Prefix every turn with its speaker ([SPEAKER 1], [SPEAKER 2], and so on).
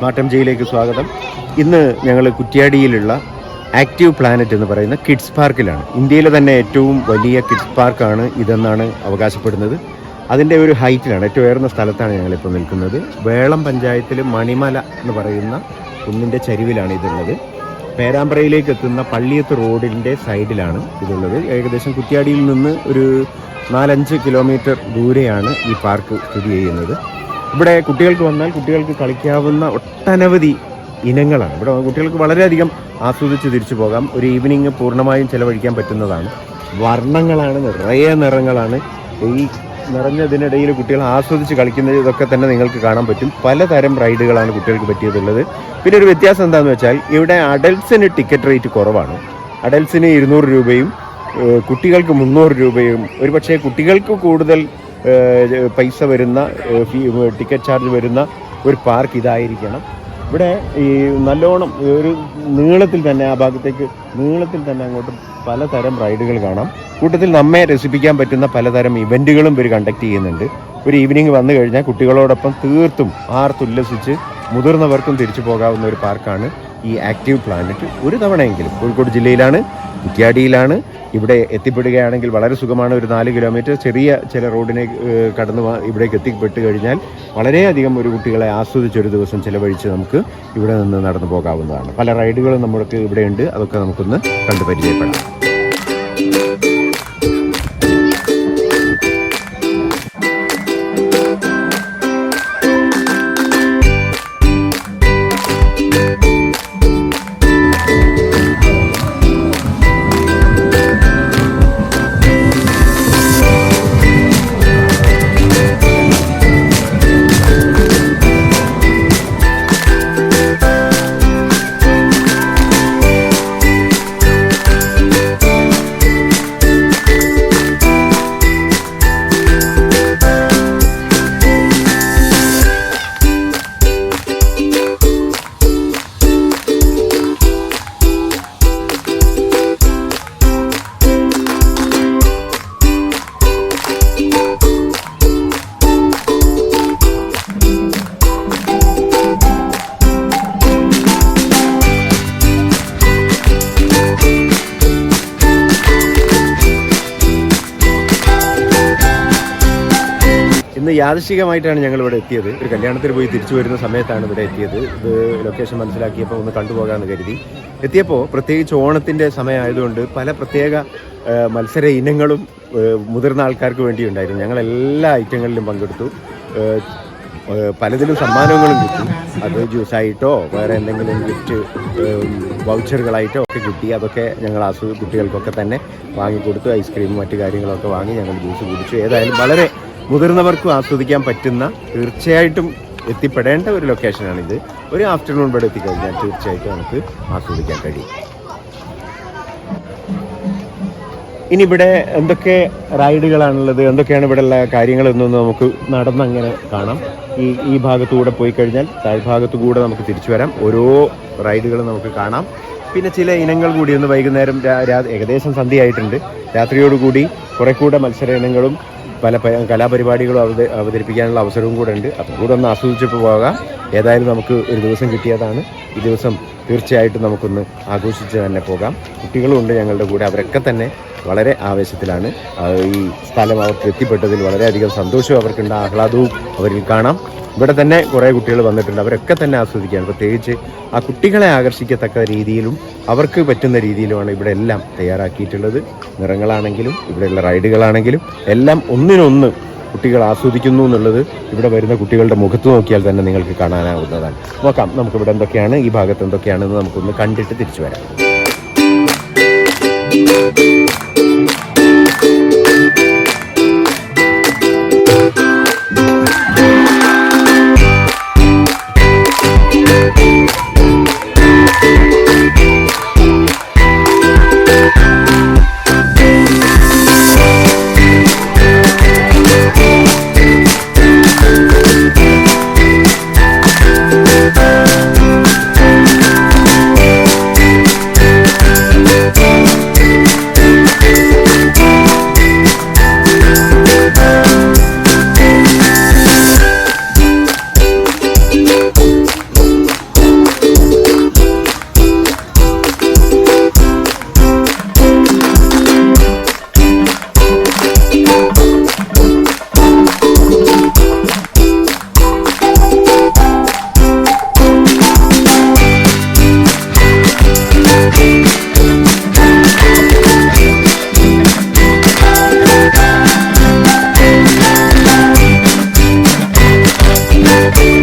[SPEAKER 1] Smart M ജിയിലേക്ക് സ്വാഗതം. ഇന്ന് ഞങ്ങൾ കുറ്റ്യാടിയിലുള്ള ആക്റ്റീവ് പ്ലാനറ്റ് എന്ന് പറയുന്ന കിഡ്സ് പാർക്കിലാണ്. ഇന്ത്യയിലെ തന്നെ ഏറ്റവും വലിയ കിഡ്സ് പാർക്കാണ് ഇതെന്നാണ് അവകാശപ്പെടുന്നത്. അതിന്റെ ഒരു ഹൈറ്റിലാണ് ഏറ്റവും ഉയർന്ന സ്ഥലത്താണ് ഞങ്ങളിപ്പോൾ നിൽക്കുന്നത്. വേളം പഞ്ചായത്തിൽ മണിമല എന്ന് പറയുന്ന കുന്നിന്റെ ചരിവിലാണ് ഇതുള്ളത്. പേരാമ്പ്രയിലേക്ക് എത്തുന്ന പള്ളിയത്ത് റോഡിന്റെ സൈഡിലാണ് ഇതുള്ളത്. ഏകദേശം കുറ്റ്യാടിയിൽ നിന്ന് ഒരു നാലഞ്ച് കിലോമീറ്റർ ദൂരെയാണ് ഈ പാർക്ക് സ്ഥിതി ചെയ്യുന്നത്. ഇവിടെ കുട്ടികൾക്ക് വന്നാൽ കുട്ടികൾക്ക് കളിക്കാവുന്ന ഒട്ടനവധി ഇനങ്ങളാണ്. ഇവിടെ കുട്ടികൾക്ക് വളരെയധികം ആസ്വദിച്ച് തിരിച്ചു പോകാം. ഒരു ഈവനിങ് പൂർണമായും ചിലവഴിക്കാൻ പറ്റുന്നതാണ്. വർണങ്ങളാണ് നിറയെ നിറങ്ങളാണ്. ഈ നിറഞ്ഞതിനിടയിൽ കുട്ടികൾ ആസ്വദിച്ച് കളിക്കുന്നത് ഇതൊക്കെ തന്നെ നിങ്ങൾക്ക് കാണാൻ പറ്റും. പലതരം റൈഡുകളാണ് കുട്ടികൾക്ക് പറ്റിയതുള്ളത്. പിന്നെ ഒരു വ്യത്യാസം എന്താണെന്ന് വെച്ചാൽ ഇവിടെ അഡൽട്സിന് ടിക്കറ്റ് റേറ്റ് കുറവാണ്. അഡൽട്സിന് ഇരുന്നൂറ് രൂപയും കുട്ടികൾക്ക് മുന്നൂറ് രൂപയും ഒരുപക്ഷെ കുട്ടികൾക്ക് കൂടുതൽ പൈസ വരുന്ന ടിക്കറ്റ് ചാർജ് വരുന്ന ഒരു പാർക്ക് ഇതായിരിക്കണം. ഇവിടെ ഈ നല്ലോണം ഒരു നീളത്തിൽ തന്നെ ആ ഭാഗത്തേക്ക് നീളത്തിൽ തന്നെ അങ്ങോട്ട് പലതരം റൈഡുകൾ കാണാം. കൂട്ടത്തിൽ നമ്മെ രസിപ്പിക്കാൻ പറ്റുന്ന പലതരം ഇവന്റുകളും ഇവർ കണ്ടക്ട് ചെയ്യുന്നുണ്ട്. ഒരു ഈവനിങ് വന്നു കഴിഞ്ഞാൽ കുട്ടികളോടൊപ്പം തീർത്തും ആർത്തുല്ലസിച്ച് മുതിർന്നവർക്കും തിരിച്ചു പോകാവുന്ന ഒരു പാർക്കാണ് ഈ ആക്റ്റീവ് പ്ലാനറ്റ്. ഒരു തവണയെങ്കിലും കോഴിക്കോട് ജില്ലയിലാണ് കുറ്റ്യാടിയിലാണ് ഇവിടെ എത്തിപ്പെടുകയാണെങ്കിൽ വളരെ സുഖമാണ്. ഒരു നാല് കിലോമീറ്റർ ചെറിയ ചില റോഡിനെ കടന്ന് ഇവിടേക്ക് എത്തിപ്പെട്ട് കഴിഞ്ഞാൽ വളരെയധികം ഒരു കുട്ടികളെ ആസ്വദിച്ച് ഒരു ദിവസം ചിലവഴിച്ച് നമുക്ക് ഇവിടെ നിന്ന് നടന്നു പോകാവുന്നതാണ്. പല റൈഡുകളും നമ്മൾക്ക് ഇവിടെയുണ്ട്. അതൊക്കെ നമുക്കൊന്ന് കണ്ടു പരിചയപ്പെടാം. ഇന്ന് ഞങ്ങൾ ഇവിടെ എത്തിയത്. ഒരു കല്യാണത്തിന് പോയി തിരിച്ചു വരുന്ന സമയത്താണ് ഇവിടെ എത്തിയത്. ഇത് ലൊക്കേഷൻ മനസ്സിലാക്കിയപ്പോൾ ഒന്ന് കണ്ടുപോകാമെന്ന് കരുതി. എത്തിയപ്പോൾ പ്രത്യേകിച്ച് ഓണത്തിന്റെ സമയമായതുകൊണ്ട് പല പ്രത്യേക മത്സര ഇനങ്ങളും മുതിർന്ന ആൾക്കാർക്ക് വേണ്ടി ഉണ്ടായിരുന്നു ഞങ്ങൾ എല്ലാ ഐറ്റങ്ങളിലും പങ്കെടുത്തു പലതിലും സമ്മാനങ്ങളും കിട്ടി. അത് ജ്യൂസായിട്ടോ വേറെ എന്തെങ്കിലും ഗിഫ്റ്റ് വൗച്ചറുകളായിട്ടോ ഒക്കെ കിട്ടി. അതൊക്കെ ഞങ്ങൾ ആസ്വദി കുട്ടികൾക്കൊക്കെ തന്നെ വാങ്ങിക്കൊടുത്തു. ഐസ്ക്രീമും മറ്റു കാര്യങ്ങളൊക്കെ വാങ്ങി ഞങ്ങൾ ജ്യൂസ് കുടിച്ചു. ഏതായാലും വളരെ മുതിർന്നവർക്കും ആസ്വദിക്കാൻ പറ്റുന്ന തീർച്ചയായിട്ടും എത്തിപ്പെടേണ്ട ഒരു ലൊക്കേഷനാണിത്. ഒരു ആഫ്റ്റർനൂൺ ഇവിടെ എത്തിക്കഴിഞ്ഞാൽ തീർച്ചയായിട്ടും നമുക്ക് ആസ്വദിക്കാൻ കഴിയും. ഇനി ഇവിടെ എന്തൊക്കെ റൈഡുകളാണുള്ളത് എന്തൊക്കെയാണ് ഇവിടെ ഉള്ള കാര്യങ്ങൾ എന്നൊന്ന് നമുക്ക് നടന്നങ്ങനെ കാണാം. ഈ ഈ ഭാഗത്തുകൂടെ പോയി കഴിഞ്ഞാൽ താഴ്ഭാഗത്തു കൂടെ നമുക്ക് തിരിച്ചു വരാം. ഓരോ റൈഡുകളും നമുക്ക് കാണാം. പിന്നെ ചില ഇനങ്ങൾ കൂടി ഒന്ന് വൈകുന്നേരം ഏകദേശം സന്ധ്യയായിട്ടുണ്ട്. രാത്രിയോടുകൂടി കുറെ കൂടെ മത്സര ഇനങ്ങളും പല കലാപരിപാടികളും അവതരിപ്പിക്കാനുള്ള അവസരവും കൂടെ ഉണ്ട്. അതും കൂടെ ഒന്ന് ആസ്വദിച്ചിട്ട് പോകാം. ഏതായാലും നമുക്ക് ഒരു ദിവസം കിട്ടിയതാണ്. ഈ ദിവസം തീർച്ചയായിട്ടും നമുക്കൊന്ന് ആഘോഷിച്ച് തന്നെ പോകാം. കുട്ടികളും ഉണ്ട് ഞങ്ങളുടെ കൂടെ. അവരൊക്കെ തന്നെ വളരെ ആവേശത്തിലാണ്. ഈ സ്ഥലം അവർക്ക് എത്തിപ്പെട്ടതിൽ വളരെയധികം സന്തോഷവും അവർക്കുണ്ട്. ആഹ്ലാദവും അവരിൽ കാണാം. ഇവിടെ തന്നെ കുറേ കുട്ടികൾ വന്നിട്ടുണ്ട്. അവരൊക്കെ തന്നെ ആസ്വദിക്കുകയാണ്. പ്രത്യേകിച്ച് ആ കുട്ടികളെ ആകർഷിക്കത്തക്ക രീതിയിലും അവർക്ക് പറ്റുന്ന രീതിയിലുമാണ് ഇവിടെ എല്ലാം തയ്യാറാക്കിയിട്ടുള്ളത്. നിറങ്ങളാണെങ്കിലും ഇവിടെയുള്ള റൈഡുകളാണെങ്കിലും എല്ലാം ഒന്നിനൊന്ന് കുട്ടികൾ ആസ്വദിക്കുന്നു എന്നുള്ളത് ഇവിടെ വരുന്ന കുട്ടികളുടെ മുഖത്ത് നോക്കിയാൽ തന്നെ നിങ്ങൾക്ക് കാണാനാവുന്നതാണ്. നോക്കാം നമുക്ക് ഇവിടെ എന്തൊക്കെയാണ് ഈ ഭാഗത്ത് എന്തൊക്കെയാണെന്ന് നമുക്കൊന്ന് കണ്ടിട്ട് തിരിച്ചു വരാം. Thank you.